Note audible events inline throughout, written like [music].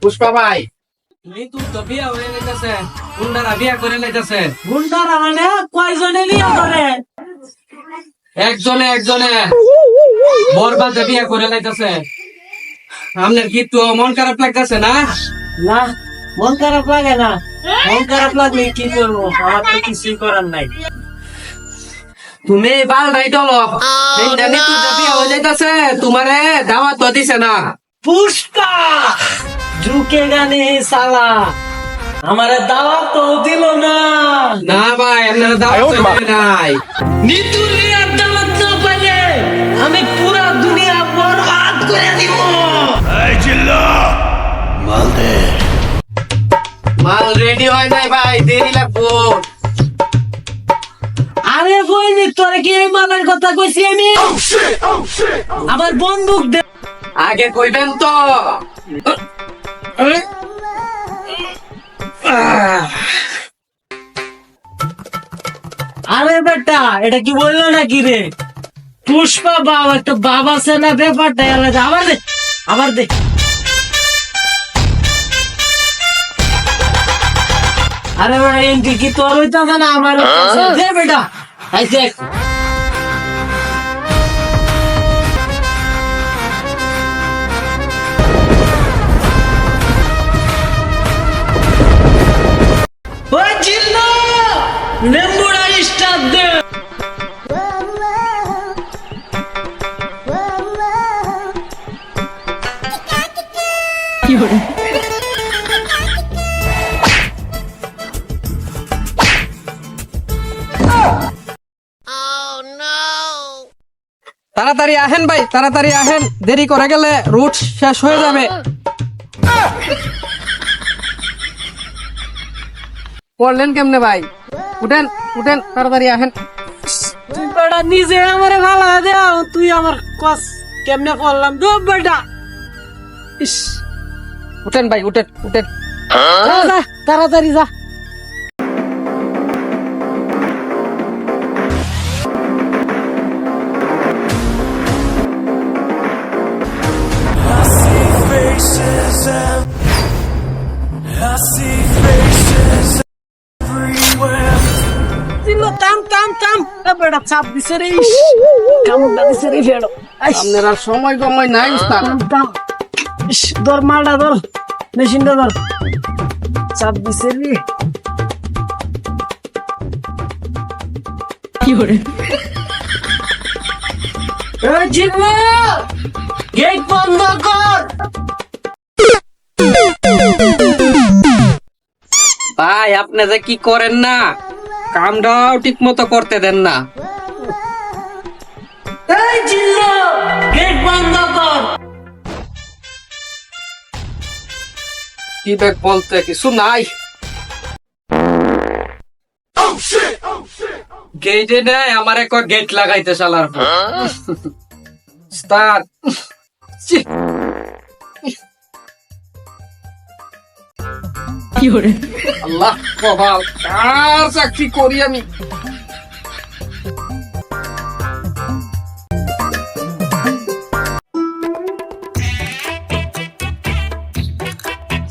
পুষ্পা ভাই। মৃত্যু তো বিয়া হয়ে যাইতেছে গুন্ডারা বিয়া করে লাইতেছে গুন্ডারা মানে কয়জনে বিয়ে করে একজনে একজনে। বরবাদে বিয়া করে লাইতেছে। আপনার কি তো মন খারাপ লাগতেছে না? না মন খারাপ লাগে না। মন খারাপ লাগলে কি করব? আমার তো কিছুই করার নাই। তুমি বাল নাই চলো মৃত্যু তো বিয়া হয়ে যাইতেছে তোমারে দাওয়াত তো দিছে না। পুষ্পা ঝুঁকে গানে সালা আমার দাওয়াত তো দিল না। না ভাই আপনার দাওয়াত তো নাই। নিতুলিয়ার দাওয়াত না পাইলে আমি পুরা দুনিয়া বরবাদ করে দিব। মাল রেডি হয় নাই ভাই দেরি লাগবো। আরে বইনি তোরে কি এই মালার কথা কইছি আমি। আমার বন্দুক দে আগে কইবেন তো। আরে বেটা এটা কি বলল নাকি রে? পুষ্পা বাবা একটা বাবা আছে না ব্যাপারটা আলাদা আবার দে আবার দে। আরে ভাই এন্টি কি তোর হইতাছে না? আমার দে বেটা। দেখ ওই জিল্লা তাড়াতাড়ি আহেন ভাই তাড়াতাড়ি আহেন। দেরি করে গেলে রুট শেষ হয়ে যাবে। পড়লেন কেমনে ভাই? উঠেন উঠেন তাড়াতাড়ি আহেন। তুই বেটা নিজে আমারে ভালো দেও তুই আমার কস কেমনে করলাম দো বেটা। ইস। উঠেন ভাই উঠেন উঠেন। যা, যা, তাড়াতাড়ি যা। তাম তাম তাম বেটা চাপ দিছে রে ইস দিছে রে ফেড়ো আপনার আর সময় কময় নাই উস্তাদ। তাম তাম ধর মালটা ধর মেশিনটা ধর। চাপ দিছে রে। কি করে এই জিল্লা গেট বন্ধ কর। ভাই আপনি যে কি করেন না? কামটাও ঠিক মতো করতে দেন না। এই জিল্লা গেট বন্ধ কর। কি ব্যাগ বলতে কিছু নাই। গেটে নেই আমার এক গেট লাগাইতে চালার স্টার্ট আল্লাহ কপাল। কার চাকরি করি আমি?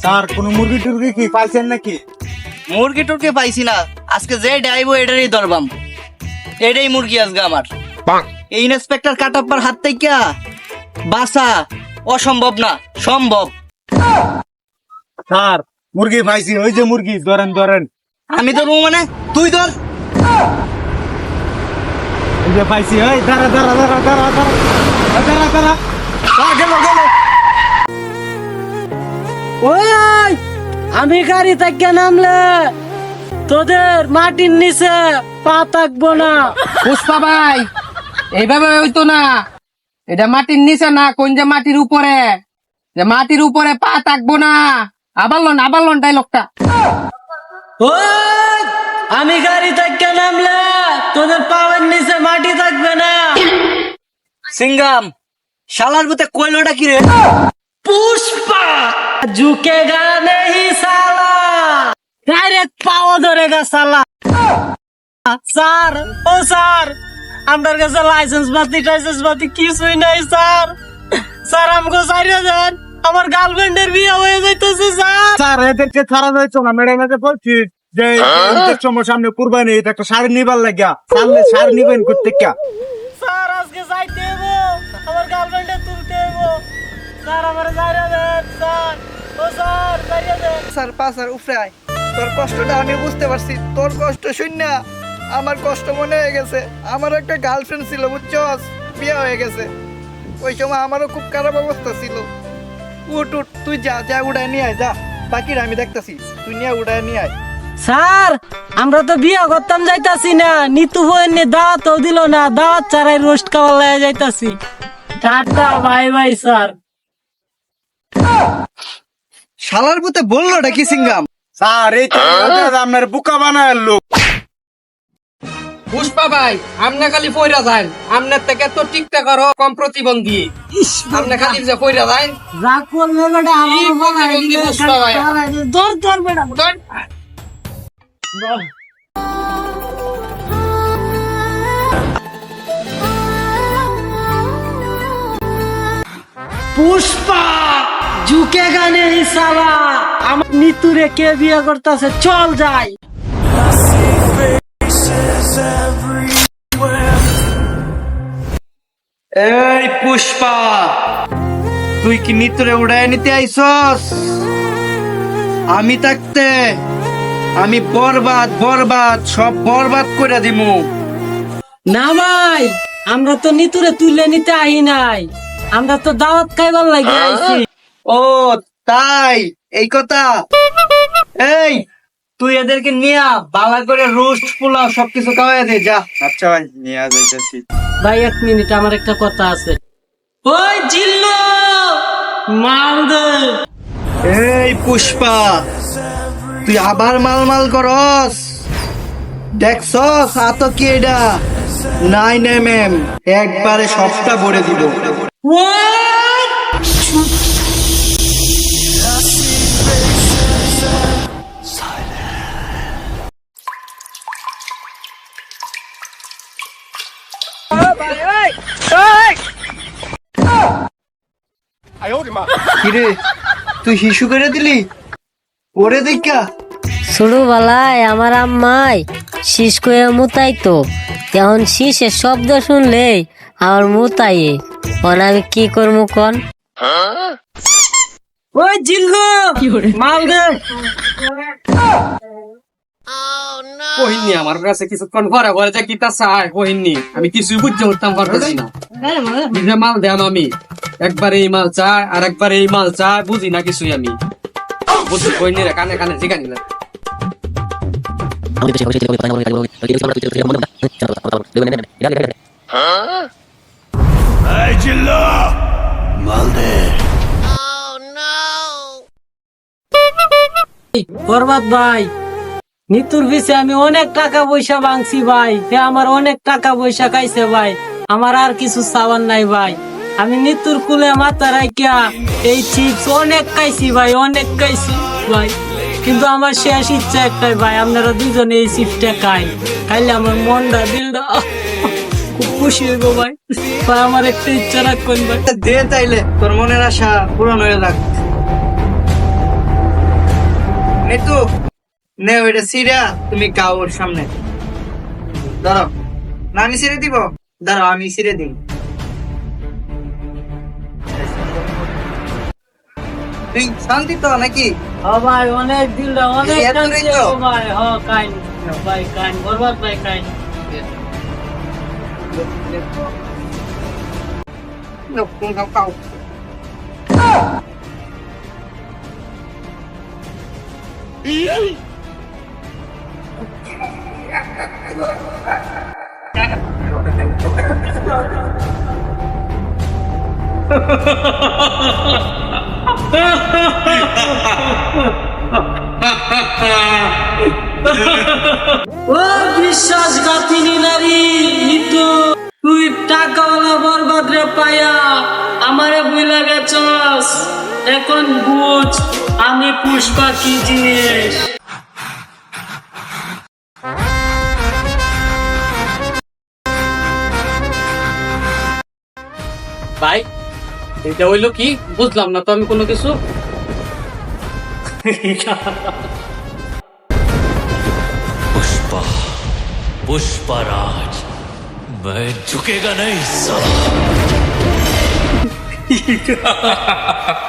স্যার কোন মুরগি টুরগি কি পাইছেন নাকি? মুরগি টুরগি পাইছি না আজকে যে ডাইবো এটারই দরবাম এটাই মুরগি আজকে আমার। এই ইন্সপেক্টর কাটাপ্পার হাত থেকে বাসা অসম্ভব না সম্ভব। স্যার মুরগি পাইছি ওই যে মুরগি ধরেন ধরেন। আমি ধরবো মানে? তুই ধর। ওই যে পাইছি এই দাঁড়া দাঁড়া দাঁড়া দাঁড়া দাঁড়া। দাঁড়া দাঁড়া। গেল গেল। ওই আমি গাড়ি থেকে নামলে তোদের মাটির নিচে পা থাকব না। পুষ্পা ভাই এইভাবে হইতো না। এটা মাটির নিচে না কোন যে মাটির উপরে? যে মাটির উপরে পা থাকব না। আবার লন আবার লন ডাইলগটা আমি গাড়ি থেকে নামলে তোদের পাওয়ার নিচে মাটি থাকবে না। সিঙ্গাম, শালার বুতে কইলোটা কি রে? পুষ্পা ঝুঁকেগা নেই সালা ডাইরেক্ট পাওয়া ধরে গেছালা স্যার, ও স্যার আমার কাছে লাইসেন্স পাতি টাইসেন্স পাতি কিছুই নাই, স্যার। স্যার আমাকে সারিয়ে দেন। আমার গার্লফ্রেন্ডের বিয়ে হয়ে যাইতেছে স্যার। স্যার এদেরকে ছাড়া যাইতো না ম্যাডামকে বলছি যে সময় সামনে কুরবানি এটা একটা শাড়ি নিবার লাগিয়া। সামনে শাড়ি নিবেন করতে কা স্যার আজকে যাইতে আমার গার্লফ্রেন্ডে তুলতে স্যার আমার সারিয়ে দেন স্যার। ও স্যার সারিয়ে দেন। স্যার পা স্যার উফরে আয়। তোর কষ্টটা আমি বুঝতে পারছি। তোর কষ্ট শূন্য আমার কষ্ট মনে হয়ে গেছে। আমার একটা গার্লফ্রেন্ড ছিল বুঝছস? বিয়ে হয়ে গেছে। ওই সময় আমারও খুব খারাপ অবস্থা ছিল। উঠ উঠ তুই যা যা উড়ায় নিয়ে আয় যা। বাকিরা আমি দেখতাছি। তুই নিয়ে উড়ায় নিয়ে আয়। স্যার আমরা তো বিয়ে করতাম যাইতাছি না। নিতু দাওয়াতও দিল না দাওয়াত ছাড়াই রোস্ট খাওয়া লাগে যাইতাছি। Tata bye bye sir. শালার পুতে বললোটা কি সিঙ্গাম? স্যার এই তো আপনার বুকা বানায় লোক। পুষ্পা ভাই আমনে খালি পয়রা যান। আমনের থেকে তো টিকটা করো কম প্রতিবন্ধী। আমনে খালি যে পয়রা যান যা করবে বেটা কি প্রতিবন্ধী পুষ্পা ভাই? দর দর বেটা। ধর। পুষ্পা ঝুঁকে গানে সালা আমার নিতুরে কে বিয়ে করতেছে? চল যাই। এই পুষ্পা তুই কি মিত্রে উড়ায় নিতে আইসস? আমি থাকতে আমি বরবাদ বরবাদ সব বরবাদ করে দিমু। না ভাই আমরা তো নিতুরে তুলে নিতে আই নাই। আমরা তো দাওয়াত খাইবার লাগে আইছি। ও তাই এই কথা। এই তুই এদেরকে নিয়া বালা করে রোস্ট পোলাও সবকিছু খাওয়াই দে যা। আচ্ছা ভাই নিয়ে যাইতেছি। ভাই এক মিনিট আমার একটা কথা আছে। ওই জিল্লু! মাল দে এই পুষ্পা তুই আবার মালমাল করস? দেখছস আত কি এটা? নাইন এম এম একবারে সবটা ভরে দিব। What? কিরে তুই হিসু করে দিলি? ওরে দেখা। ছোটবেলায় আমার আম্মাই শীষ কয়ে মুতাই তো এখন শীষের শব্দ শুনলেই আমার মুতাইয়ে। এখন আমি কি করব কন? ওই জিল্লু মাল দে। কহিননি আমার কাছে কিছুক্ষণ পরে পরে যে কিতা চাই কহিননি আমি কিছুই বুঝতে উঠতাম পারতেছি না নিজে মাল দেন আমি একবার এই মাল চাই আর একবার এই মাল চাই বুঝি না কিছুই আমি বুঝি কহিনি রে কানে কানে জিগানি না বরবাদ ভাই নিতুর পিছে আমি অনেক টাকা পয়সা ভাঙছি ভাই। হে আমার অনেক টাকা পয়সা খাইছে ভাই। আমার আর কিছু সাবান নাই ভাই। আমি নিতুর কুলে মাথা রাখিয়া এই চিপস অনেক খাইছি ভাই, অনেক খাইছি ভাই। কিন্তু আমার শেষ ইচ্ছা একটাই ভাই, আপনারা দুজনে এই চিপসটা খাই। খাইলে আমার মনটা দিলটা খুব খুশি হইব ভাই। ভাই, আমার একটা ইচ্ছা রাখবেন ভাই। দে তাইলে, তোর মনের আশা পূরণ হয়ে যাক। নেতু নে ওইটা সিরা তুমি ওর সামনে। দাঁড়াও না আমি সিরে দিব? দাঁড়াও আমি সিরে দিই। তুই শান্তি তো নাকি? ভাই অনেক দিলটা অনেক? ভাই। হ কাইন। ভাই কাইন বরবাদ ভাই কাইন। ও বিশ্বাসঘাতিনী নারী নিতু তুই টাকাওয়ালা বরবাদ রে পায়া আমারে বুইলা গেছস। এখন বুঝ, আমি পুষ্পা কি জিনিস? ভাই এটা হইলো কি বুঝলাম না তো আমি কোনো কিছু पुष्पा पुष्पराज मैं झुकेगा नहीं साला [laughs]